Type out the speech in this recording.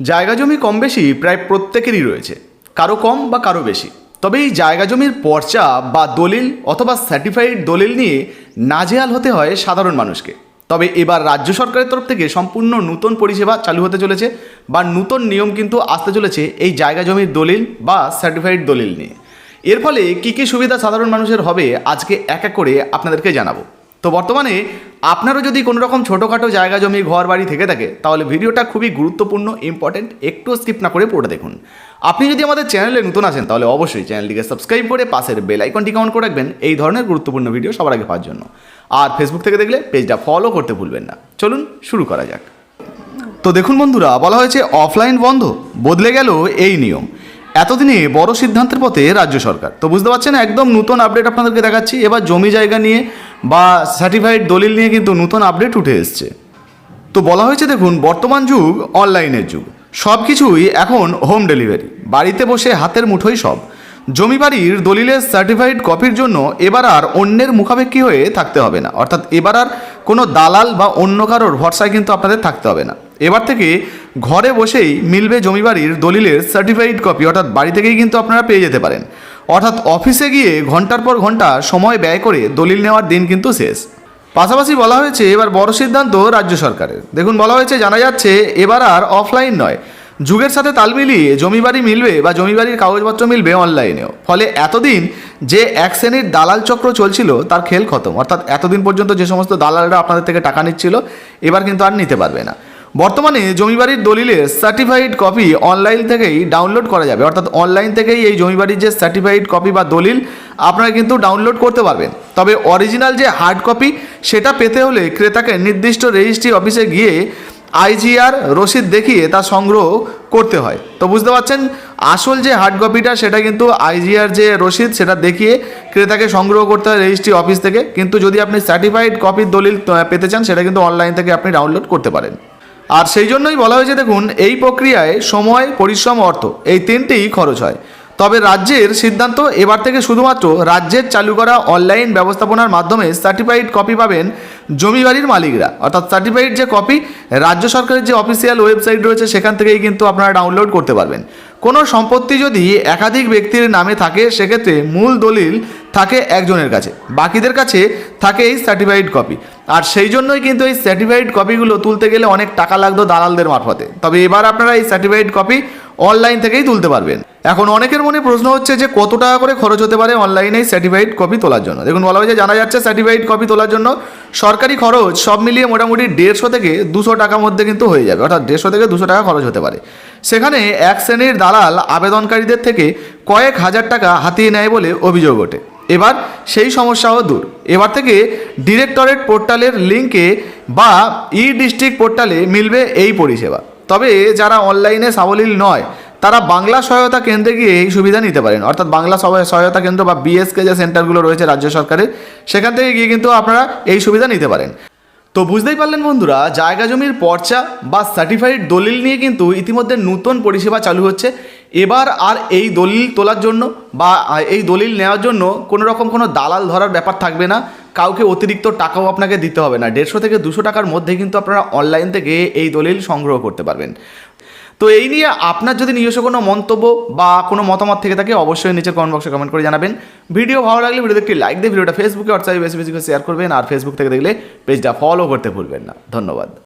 জায়গা জমি কম বেশি প্রায় প্রত্যেকেরই রয়েছে, কারও কম বা কারও বেশি। তবে এই জায়গা জমির পর্চা বা দলিল অথবা সার্টিফাইড দলিল নিয়ে নাজেহাল হতে হয় সাধারণ মানুষকে। তবে এবার রাজ্য সরকারের তরফ থেকে সম্পূর্ণ নতুন পরিষেবা চালু হতে চলেছে বা নূতন নিয়ম কিন্তু আসতে চলেছে এই জায়গা জমির দলিল বা সার্টিফাইড দলিল নিয়ে। এর ফলে কী কী সুবিধা সাধারণ মানুষের হবে, আজকে এক এক করে আপনাদেরকে জানাব। তো বর্তমানে আপনারও যদি কোনো রকম ছোটোখাটো জায়গা জমি, ঘর বাড়ি থেকে থাকে, তাহলে ভিডিওটা খুবই গুরুত্বপূর্ণ ইম্পর্টেন্ট একটু স্কিপ না করে পড়ে দেখুন। আপনি যদি আমাদের চ্যানেলে নতুন আছেন, তাহলে অবশ্যই চ্যানেলটিকে সাবস্ক্রাইব করে পাশের বেল আইকনটি অন করে রাখবেন, এই ধরনের গুরুত্বপূর্ণ ভিডিও সবার আগে পাওয়ার জন্য। আর ফেসবুক থেকে দেখলে পেজটা ফলো করতে ভুলবেন না। চলুন শুরু করা যাক। তো দেখুন বন্ধুরা, বলা হয়েছে অফলাইন বন্ধ, বদলে গেল এই নিয়ম। এতদিনে বড় সিদ্ধান্তের পথে রাজ্য সরকার। তো বুঝতে পারছেন, একদম নতুন আপডেট আপনাদেরকে দেখাচ্ছি। এবার জমি জায়গা নিয়ে বা সার্টিফাইড দলিল নিয়ে কিন্তু নতুন আপডেট উঠে এসছে। তো বলা হয়েছে দেখুন, বর্তমান যুগ অনলাইনের যুগ। সব কিছুই এখন হোম ডেলিভারি বাড়িতে বসে হাতের মুঠোই সব। জমি বাড়ির দলিলের সার্টিফাইড কপির জন্য এবার আর অন্যের মুখাপেক্ষী হয়ে থাকতে হবে না। অর্থাৎ এবার আর কোনো দালাল বা অন্য কারোর ভরসায় কিন্তু আপনাদের থাকতে হবে না। এবার থেকে ঘরে বসেই মিলবে জমি বাড়ির দলিলের সার্টিফাইড কপি অর্থাৎ বাড়ি থেকেই কিন্তু আপনারা পেয়ে যেতে পারেন। অর্থাৎ অফিসে গিয়ে ঘণ্টার পর ঘণ্টা সময় ব্যয় করে দলিল নেওয়ার দিন কিন্তু শেষ। পাশাপাশি বলা হয়েছে, এবার বড় সিদ্ধান্ত রাজ্য সরকারের। দেখুন, বলা হয়েছে, জানা যাচ্ছে, এবার আর অফলাইন নয়। যুগের সাথে তাল মিলিয়ে জমি বাড়ি মিলবে বা জমি বাড়ির কাগজপত্র মিলবে অনলাইনেও। ফলে এতদিন যে এক শ্রেণির দালাল চক্র চলছিল, তার খেল খতম। অর্থাৎ এতদিন পর্যন্ত যে সমস্ত দালালরা আপনাদের থেকে টাকা নিচ্ছিল, এবার কিন্তু আর নিতে পারবে না। বর্তমানে জমি বাড়ির দলিলের সার্টিফাইড কপি অনলাইন থেকেই ডাউনলোড করা যাবে। অর্থাৎ অনলাইন থেকেই এই জমি বাড়ির যে সার্টিফাইড কপি বা দলিল, আপনারা কিন্তু ডাউনলোড করতে পারবেন। তবে অরিজিনাল যে হার্ড কপি সেটা পেতে হলে ক্রেতাকে নির্দিষ্ট রেজিস্ট্রি অফিসে গিয়ে আইজিআর রসিদ দেখিয়ে তা সংগ্রহ করতে হয়। তো বুঝতে পারছেন? আসল যে হার্ড কপিটা সেটা কিন্তু আইজিআর যে রসিদ, সেটা দেখিয়ে ক্রেতাকে সংগ্রহ করতে হয় রেজিস্ট্রি অফিস থেকে। কিন্তু যদি আপনি সার্টিফাইড কপির দলিল পেতে চান, সেটা কিন্তু অনলাইন থেকে আপনি ডাউনলোড করতে পারেন। আর সেই জন্যই বলা হয়েছে, দেখুন, এই প্রক্রিয়ায় সময়, পরিশ্রম, অর্থ, এই তিনটেই খরচ হয়। তবে রাজ্যের সিদ্ধান্ত এবার থেকে শুধুমাত্র রাজ্যের চালু করা অনলাইন ব্যবস্থাপনার মাধ্যমে সার্টিফাইড কপি পাবেন জমি বাড়ির মালিকরা। অর্থাৎ সার্টিফাইড যে কপি রাজ্য সরকারের যে অফিসিয়াল ওয়েবসাইট রয়েছে, সেখান থেকেই কিন্তু আপনারা ডাউনলোড করতে পারবেন। কোনো সম্পত্তি যদি একাধিক ব্যক্তির নামে থাকে, সেক্ষেত্রে মূল দলিল থাকে একজনের কাছে। বাকিদের কাছে থাকে এই সার্টিফাইড কপি আর সেই জন্যই কিন্তু এই সার্টিফাইড কপিগুলো তুলতে গেলে অনেক টাকা লাগতো দালালদের মারফতে। তবে এবার আপনারা এই সার্টিফাইড কপি অনলাইন থেকেই তুলতে পারবেন। এখন অনেকের মনে প্রশ্ন হচ্ছে যে কত টাকা করে খরচ হতে পারে অনলাইনে সার্টিফাইড কপি তোলার জন্য? দেখুন, বলা হয়েছে, জানা যাচ্ছে সার্টিফাইড কপি তোলার জন্য সরকারি খরচ সব মিলিয়ে মোটামুটি দেড়শো থেকে দুশো টাকার মধ্যে কিন্তু হয়ে যাবে, অর্থাৎ দেড়শো থেকে দুশো টাকা খরচ হতে পারে। সেখানে এক শ্রেণির দালাল আবেদনকারীদের থেকে কয়েক হাজার টাকা হাতিয়ে নেয় বলে অভিযোগ ওঠে। এবার সেই সমস্যাও দূর। এবার থেকে ডিরেক্টরেট পোর্টালের লিঙ্কে বা ই ডিস্ট্রিক্ট পোর্টালে মিলবে এই পরিষেবা। তবে যারা অনলাইনে সাবলীল নয় তারা বাংলা সহায়তা কেন্দ্রে গিয়ে এই সুবিধা নিতে পারেন। অর্থাৎ বাংলা সহায়- সহায়তা কেন্দ্র বা বিএসকে যে সেন্টারগুলো রয়েছে রাজ্য সরকারের, সেখান থেকে গিয়ে কিন্তু আপনারা এই সুবিধা নিতে পারেন। তো বুঝতেই পারলেন বন্ধুরা, জায়গা জমির পর্চা বা সার্টিফাইড দলিল নিয়ে কিন্তু ইতিমধ্যে নতুন পরিষেবা চালু হচ্ছে। এবার আর এই দলিল তোলার জন্য বা এই দলিল নেওয়ার জন্য কোনো রকম কোনো দালাল ধরার ব্যাপার থাকবে না। কাউকে অতিরিক্ত টাকাও আপনাকে দিতে হবে না। দেড়শো থেকে দুশো টাকার মধ্যে কিন্তু আপনারা অনলাইন থেকে এই দলিল সংগ্রহ করতে পারবেন। তো এই নিয়ে আপনার যদি নিজস্ব কোনো মন্তব্য বা কোনো মতামত থেকে থাকে, অবশ্যই নিচের কমেন্ট বক্সে কমেন্ট করে জানাবেন। ভিডিও ভালো লাগলে ভিডিওতে একটি লাইক দিয়ে ভিডিওটা ফেসবুকে হোয়াটসঅ্যাপে বেশি বেশি করে শেয়ার করবেন। আর ফেসবুক থেকে দেখলে পেজটা ফলো করতে ভুলবেন না। ধন্যবাদ।